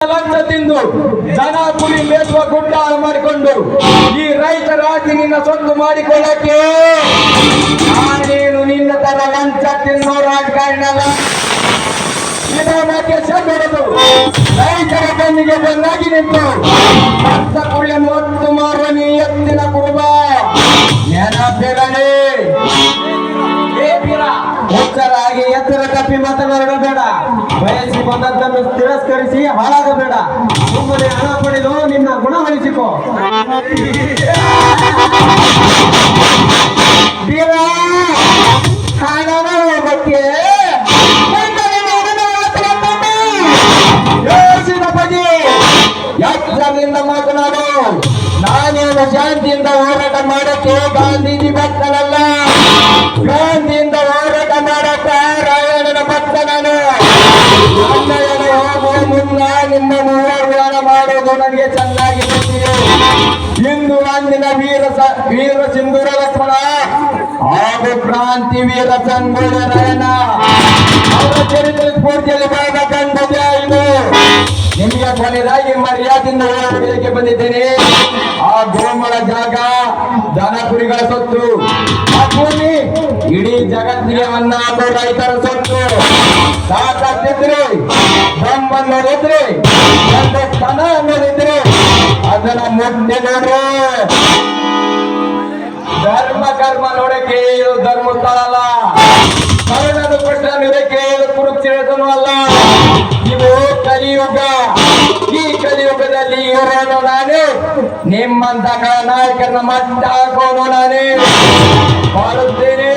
ಲಂಚ ತಿಂದು ಜನ ಕುರಿ ಮೇಸುವ ಗುಡ್ಡ ಮಾಡಿಕೊಂಡು ಈ ರೈತ ರಾಜಿ ನಿನ್ನ ಸೊತ್ತು ಮಾಡಿಕೊಳ್ಳಕ್ಕೆ ನಾನೇನು ನಿನ್ನ ತರ ಲಂಚ ತಿನ್ನೋ ರಾಜಕಾರಣ ಅಲ್ಲ. ನಿಧಾನಕ್ಕೆ ಸೆಬೆರೆದು ರೈತರ ಕಣ್ಣಿಗೆ ಬೆನ್ನಾಗಿ ನಿಂತು ಭತ್ತ ಕುರಿಯನ್ನು ಹುಚ್ಚರಾಗಿ ಎತ್ತರ ತಪ್ಪಿ ಮಾತನಾಡಬೇಡ ಬಯಸಿ ಬಂದದ್ದನ್ನು ತಿರಸ್ಕರಿಸಿ ಹಾಳಾಗಬೇಡ. ಸುಮ್ಮನೆ ಹಣ ಪಡೆದು ನಿನ್ನ ಗುಣ ಬಗ್ಗೆ? ಎಚ್ಚರದಿಂದ ಮಾತನಾಡು. ನಾನೇನು ಶಾಂತಿಯಿಂದ ಹೋರಾಟ ಮಾಡಕ್ಕೆ ಗಾಂಧೀಜಿ ಭಕ್ತನಲ್ಲ. ಮೂವರ್ಗಾನ ಮಾಡುವುದು ನನಗೆ ಚೆನ್ನಾಗಿ ಗೊತ್ತಿದೆ. ಇಂದು ಅಂದಿನ ವೀರ ವೀರ ಸಿಂಧೂರ ಲಕ್ಷ್ಮಣ ಹಾಗೂ ಕ್ರಾಂತಿ ವೀರ ಸಂಗೂರ ನಯನ. ಅವರ ಚರಿತ್ರೆ ಸ್ಫೂರ್ತಿಯಲ್ಲಿ ಬರೆದ ಕಂಡಿದೆ ಇದು. ನಿಮಗೆ ಕೊನೆಯದಾಗಿ ಮರ್ಯಾದಿಂದ ಹೊರಡಲಿಕ್ಕೆ ಬಂದಿದ್ದೇನೆ. ಆ ಗೋಮಳ ಜಾಗ ದನ ಕುರಿಗಳ ಸೊತ್ತು. ಆ ಭೂಮಿ ಇಡೀ ಜಗತ್ತಿಗೆ ಅನ್ನ ರೈತರ ಸೊತ್ತು. ಸಾಕಾಗ್ತಿದ್ರಿ ದಮ್ ಅನ್ನೋದಿದ್ರೆ ಅದನ್ನ ಧರ್ಮ, ಕರ್ಮ ನೋಡಕ್ಕೆ ಇದು ಧರ್ಮಸ್ಥಳ ಅಲ್ಲ ಕರ್ಣದ ಕೊಟ್ಟ ನೋಡಕ್ಕೆ ಇದು ಕುರುಕ್ಷೇತ್ರನೂ ಅಲ್ಲ. ಇದು ಕಲಿಯುಗ, ಈ ಕಲಿಯುಗದಲ್ಲಿ ಇರೋನು ನಾನೇ. ನಿಮ್ಮಂತ ನಾಯಕರನ್ನ ಮಟ್ಟ ಹಾಕೋನು ನಾನೇ. ಮಾಡುತ್ತೇನೆ